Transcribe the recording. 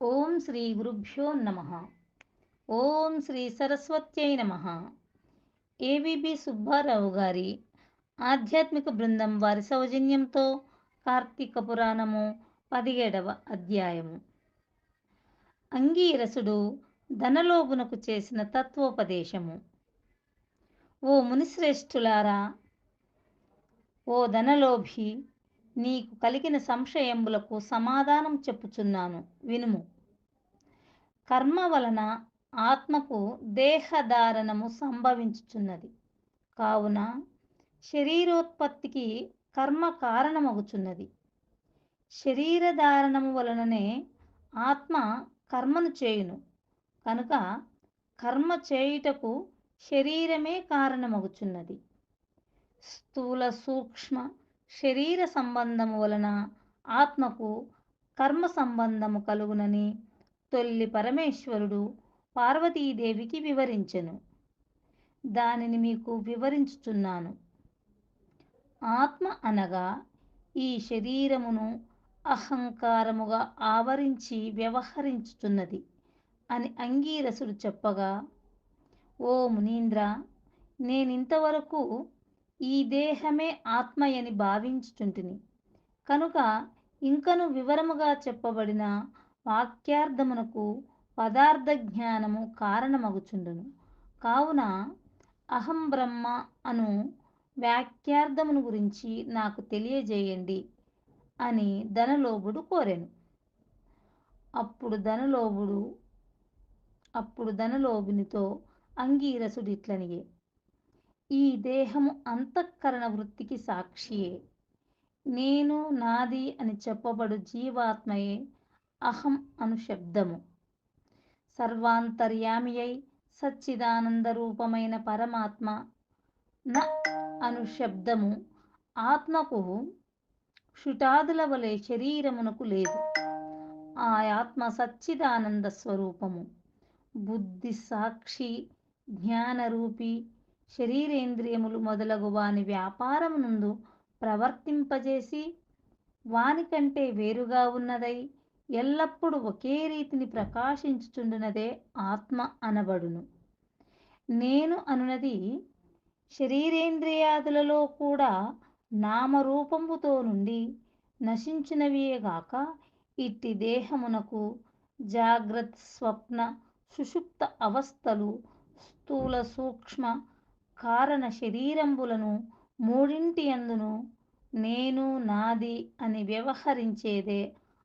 ఓం శ్రీ గురుభ్యో నమ. ఓం శ్రీ సరస్వత్యై నమ. ఏవిబి సుబ్బారావు గారి ఆధ్యాత్మిక బృందం వారి సౌజన్యంతో కార్తీక పురాణము పదిహేడవ అధ్యాయము. అంగీరసుడు ధనలోభునకు చేసిన తత్వోపదేశము. ఓ మునిశ్రేష్ఠులారా ఓ ధనలోభి నీకు కలిగిన సంశయములకు సమాధానం చెప్పుచున్నాను. వినుము. కర్మ వలన ఆత్మకు దేహధారణము సంభవించుచున్నది. కావున శరీరోత్పత్తికి కర్మ కారణమగుచున్నది. శరీరధారణము వలననే ఆత్మ కర్మను చేయును. కనుక కర్మ చేయుటకు శరీరమే కారణమగుచున్నది. స్థూల సూక్ష్మ శరీర సంబంధము వలన ఆత్మకు కర్మ సంబంధము కలుగునని తొల్లి పరమేశ్వరుడు పార్వతీదేవికి వివరించెను. దానిని మీకు వివరించుచున్నాను. ఆత్మ అనగా ఈ శరీరమును అహంకారముగా ఆవరించి వ్యవహరించుచున్నది అని అంగీరసుడు చెప్పగా ఓ మునీంద్ర నేనింతవరకు ఈ దేహమే ఆత్మయని భావించుచుంటిని. కనుక ఇంకను వివరముగా చెప్పబడిన వాక్యార్థమునకు పదార్థ జ్ఞానము కారణమగుచుండును. కావున అహం బ్రహ్మ అను వాక్యార్థమును గురించి నాకు తెలియజేయండి అని ధనలోభుడు కోరాను. అప్పుడు ధనలోభుడు అప్పుడు ధనలోభునితో అంగీరసుడు ఇట్లనియే ఈ దేహము అంతఃకరణ వృత్తికి సాక్షియే. నేను నాది అని చెప్పబడు జీవాత్మయే అహం అను శబ్దము. సర్వాంతర్యామి అయి సచ్చిదానంద రూపమైన పరమాత్మ న అను శబ్దము ఆత్మకు షుటాదుల వలె శరీరమునకు లేదు. ఆ ఆత్మ సచ్చిదానంద స్వరూపము. బుద్ధి సాక్షి జ్ఞానరూపి శరీరేంద్రియములు మొదలగు వాని వ్యాపారమునందు ప్రవర్తింపజేసి వానికంటే వేరుగా ఉన్నదై ఎల్లప్పుడూ ఒకే రీతిని ప్రకాశించుచుండునదే ఆత్మ అనబడును. నేను అనునది శరీరేంద్రియాదులలో కూడా నామరూపముతో నుండి నశించినవియేగాక ఇట్టి దేహమునకు జాగ్రత్త స్వప్న సుషుప్త అవస్థలు స్థూల సూక్ష్మ కారణ శరీరంబులను మూడింటి అందును నేను నాది అని వ్యవహరించేదే